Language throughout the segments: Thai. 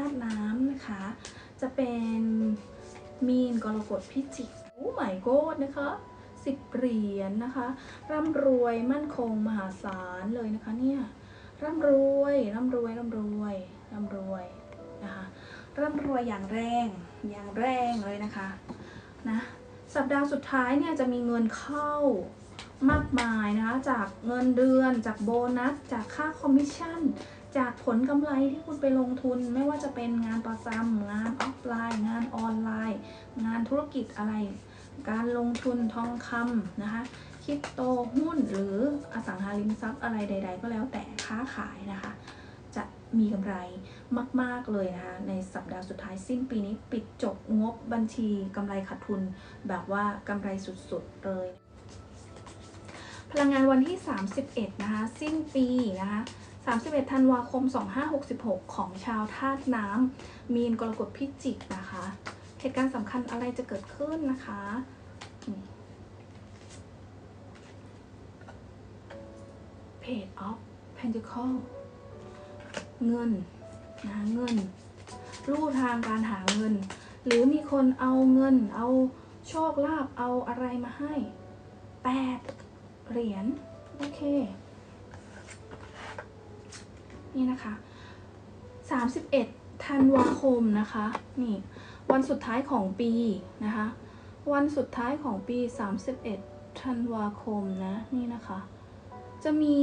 าตุน้ำนะคะ จะเป็นมีนกรกฎพิจิกโอ้หมายโกดนะคะสิบเหรียญนะคะ ร่ำรวยมั่นคงมหาศาลเลยนะคะเนี่ยร่ำรวยร่ำรวยร่ำรวยร่ำรวยนะคะร่ำรวยอย่างแรงอย่างแรงเลยนะคะนะสัปดาห์สุดท้ายเนี่ยจะมีเงินเข้ามากมายนะคะจากเงินเดือนจากโบนัส จากค่าคอมมิชชั่น จากผลกำไรที่คุณไปลงทุนไม่ว่าจะเป็นงานประจำงานออฟไลน์ งานออนไลน์ งานธุรกิจอะไร การลงทุนทองคำนะคะคริปโตหุ้นหรืออสังหาริมทรัพย์อะไรใด ๆ ก็แล้วแต่ค้าขายนะคะ จะมีกำไรมาก ๆ เลยนะคะในสัปดาห์สุดท้ายสิ้นปีนี้ปิดจบงบบัญชีกำไรขาดทุน แบบว่ากำไรสุด ๆ เลย พลังงานวันที่ 31 นะคะ สิ้นปีนะคะ 31 ธันวาคม 2566 ของชาวธาตุน้ำมีนกรกฎพิจิกนะคะ เหตุการณ์สำคัญอะไรจะเกิดขึ้นนะคะนี่ Page of Pentacle เงินนะเงิน รูทางการหาเงิน หรือมีคนเอาเงิน เอาโชคลาภเอาอะไรมาให้แปด เหรียญโอเค นี่นะคะ31ธันวาคมนะคะ นี่ วันสุดท้ายของปีนะคะ วันสุดท้ายของปี31ธันวาคมนะ นี่นะคะ จะมี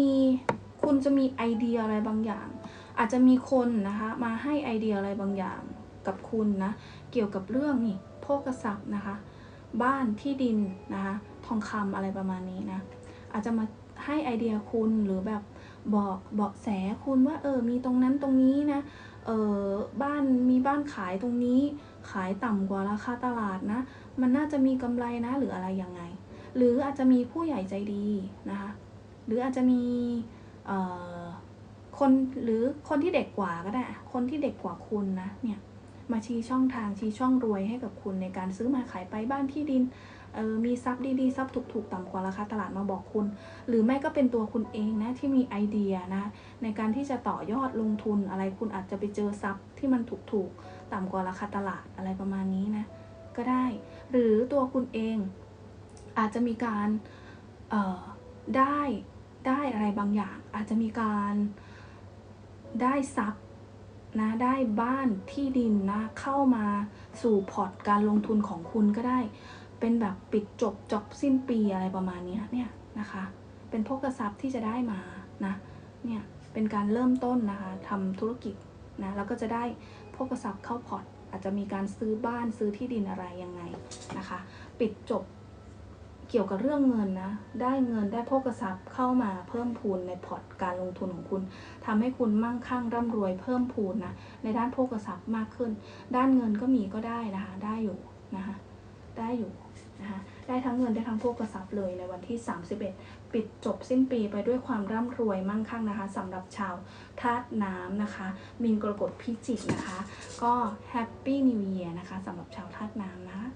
คุณจะมีไอเดียอะไรบางอย่าง อาจจะมีคนนะคะ มาให้ไอเดียอะไรบางอย่างกับคุณนะ เกี่ยวกับเรื่องนี่โภคทรัพย์นะคะ บ้านที่ดินนะคะ ทองคำอะไรประมาณนี้นะ อาจจะมาให้ไอเดียคุณหรือแบบบอกเบาะแสคุณว่าเออมีตรงนั้นตรงนี้นะเออบ้านมีบ้านขายตรงนี้ ขายต่ำกว่าราคาตลาดนะ มันน่าจะมีกำไรนะหรืออะไรยังไง หรืออาจจะมีผู้ใหญ่ใจดีนะคะหรืออาจจะมีเอ่อคนหรือคนที่เด็กกว่าก็ได้ คนที่เด็กกว่าคุณนะเนี่ย มาชี้ช่องทางชี้ช่องรวยให้กับคุณในการซื้อมาขายไปบ้านที่ดินเออมีทรัพย์ดีๆทรัพย์ถูกๆต่ำกว่าราคาตลาดมาบอกคุณ หรือไม่ก็เป็นตัวคุณเองนะที่มีไอเดียนะในการที่จะต่อยอดลงทุนอะไรคุณอาจจะไปเจอทรัพย์ที่มันถูกๆต่ำกว่าราคาตลาดอะไรประมาณนี้นะก็ได้ หรือตัวคุณเองอาจจะมีการเอ่อได้ได้อะไรบางอย่าง อาจจะมีการได้ทรัพย์ นะได้บ้านที่ดินนะเข้ามาสู่พอร์ตการลงทุนของคุณก็ได้ เป็นแบบปิดจบจบสิ้นปีอะไรประมาณนี้เนี่ยนะคะเป็นพกทรัพย์ที่จะได้มานะเนี่ยเป็นการเริ่มต้นนะคะทำธุรกิจนะแล้วก็จะได้พกทรัพย์เข้าพอร์ตอาจจะมีการซื้อบ้านซื้อที่ดินอะไรยังไงนะคะ ปิดจบ เกี่ยวกับเรื่องเงินนะ ได้เงินได้โภคทรัพย์เข้ามาเพิ่มพูนในพอร์ตการลงทุนของคุณทำให้คุณมั่งคั่งร่ำรวยเพิ่มพูนนะ ในด้านโภคทรัพย์มากขึ้น ด้านเงินก็มีก็ได้นะคะ ได้อยู่นะคะ ได้อยู่นะคะ ได้ทั้งเงินได้ทั้งโภคทรัพย์เลยในวันที่ 31 ปิดจบสิ้นปีไปด้วยความร่ำรวยมั่งคั่งนะคะสำหรับชาวธาตุน้ำนะคะมีนกรกฎพิจิกนะคะ ก็แฮปปี้นิว e ย r นะคะสำหรับชาวธาตุน้ำนะคะ